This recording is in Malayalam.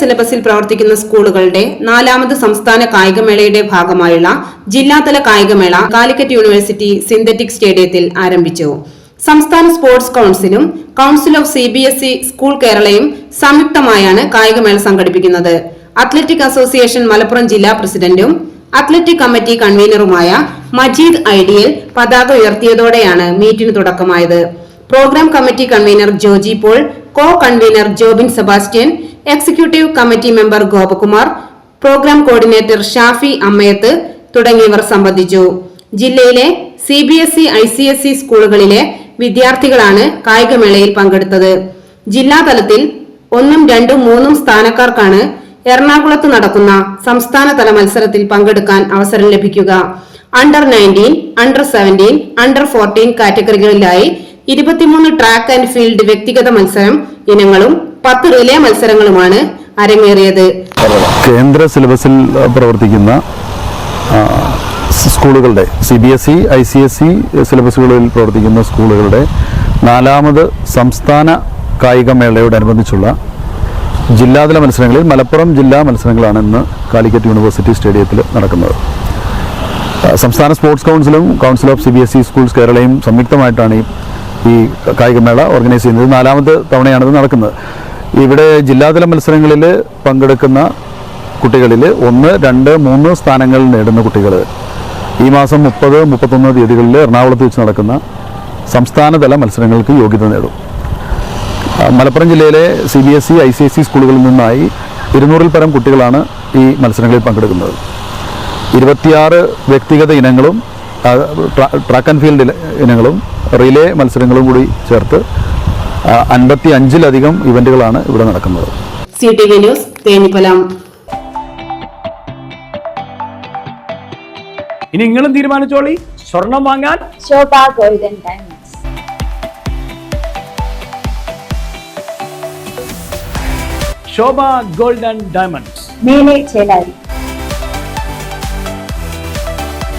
സിലബസിൽ പ്രവർത്തിക്കുന്ന സ്കൂളുകളുടെ നാലാമത് സംസ്ഥാന കായികമേളയുടെ ഭാഗമായുള്ള ജില്ലാതല കായികമേള കാലിക്കറ്റ് യൂണിവേഴ്സിറ്റി സിന്തറ്റിക് സ്റ്റേഡിയത്തിൽ ആരംഭിച്ചു. സംസ്ഥാന സ്പോർട്സ് കൌൺസിലും council of C B S E school കേരളയും സംയുക്തമായാണ് കായികമേള സംഘടിപ്പിക്കുന്നത്. അത്ലറ്റിക് അസോസിയേഷൻ മലപ്പുറം ജില്ലാ പ്രസിഡന്റും അത്ലറ്റിക് കമ്മിറ്റി കൺവീനറുമായ മജീദ് ഐഡിയൽ പതാക ഉയർത്തിയതോടെയാണ് മീറ്റിന് തുടക്കമായത്. Programme committee convener Joji Paul co convener Jobin Sebastian executive committee member Gopakumar programme coordinator Shafi Ammayath തുടങ്ങിയവർ സംബന്ധിച്ചു. ജില്ലയിലെ C B S E I C S E സ്കൂളുകളിലെ വിദ്യാർത്ഥികളാണ് കായികമേളയിൽ പങ്കെടുത്തത്. ജില്ലാതലത്തിൽ ഒന്നും രണ്ടും മൂന്നും സ്ഥാനക്കാർക്കാണ് എറണാകുളത്ത് നടക്കുന്ന സംസ്ഥാനതല മത്സരത്തിൽ പങ്കെടുക്കാൻ അവസരം ലഭിക്കുക. Under nineteen under seventeen under fourteen കാറ്റഗറികളിലായി ഇരുപത്തിമൂന്ന് ട്രാക്ക് ആൻഡ് ഫീൽഡ് വ്യക്തിഗത മത്സരം ഇനങ്ങളും പത്ത് റിലേ മത്സരങ്ങളുമാണ് അരങ്ങേറിയത്. കേന്ദ്ര സിലബസിൽ പ്രവർത്തിക്കുന്ന സ്കൂളുകളുടെ C B S E I C S E സിലബസുകളിൽ പ്രവർത്തിക്കുന്ന സ്കൂളുകളുടെ നാലാമത് സംസ്ഥാന കായികമേളയോടനുബന്ധിച്ചുള്ള ജില്ലാതല മത്സരങ്ങളിൽ മലപ്പുറം ജില്ലാ മത്സരങ്ങളാണ് ഇന്ന് കാലിക്കറ്റ് യൂണിവേഴ്സിറ്റി സ്റ്റേഡിയത്തിൽ നടക്കുന്നത്. സംസ്ഥാന sports കൗൺസിലും council of C B S E schools കേരളയും സംയുക്തമായിട്ടാണ് ഈ ഈ കായികമേള ഓർഗനൈസ് ചെയ്യുന്നത്. നാലാമത് തവണയാണിത് നടക്കുന്നത്. ഇവിടെ ജില്ലാതല മത്സരങ്ങളിൽ പങ്കെടുക്കുന്ന കുട്ടികളിൽ ഒന്ന് രണ്ട് മൂന്ന് സ്ഥാനങ്ങൾ നേടുന്ന കുട്ടികൾ. ഈ മാസം മുപ്പത് മുപ്പത്തൊന്ന് തീയതികളിൽ എറണാകുളത്ത് വെച്ച് നടക്കുന്ന സംസ്ഥാനതല മത്സരങ്ങൾക്ക് യോഗ്യത നേടും. മലപ്പുറം ജില്ലയിലെ C B S E I C S E സ്കൂളുകളിൽ നിന്നായി ഇരുന്നൂറിൽ പരം കുട്ടികളാണ് ഈ മത്സരങ്ങളിൽ പങ്കെടുക്കുന്നത്. ഇരുപത്തിയാറ് വ്യക്തിഗത ഇനങ്ങളും ട്രാക്ക് ആൻഡ് ഫീൽഡ് ഇനങ്ങളും റിലേ മത്സരങ്ങളും കൂടി ചേർത്ത് അൻപത്തി അഞ്ചിലധികം ഇവന്റുകളാണ് ഇവിടെ നടക്കുന്നത്. C T V news Thenhipalam. ഇനി നിങ്ങളും തീരുമാനിച്ചോളി. സ്വർണം വാങ്ങാൻ. Golden. Shobha golden and diamonds.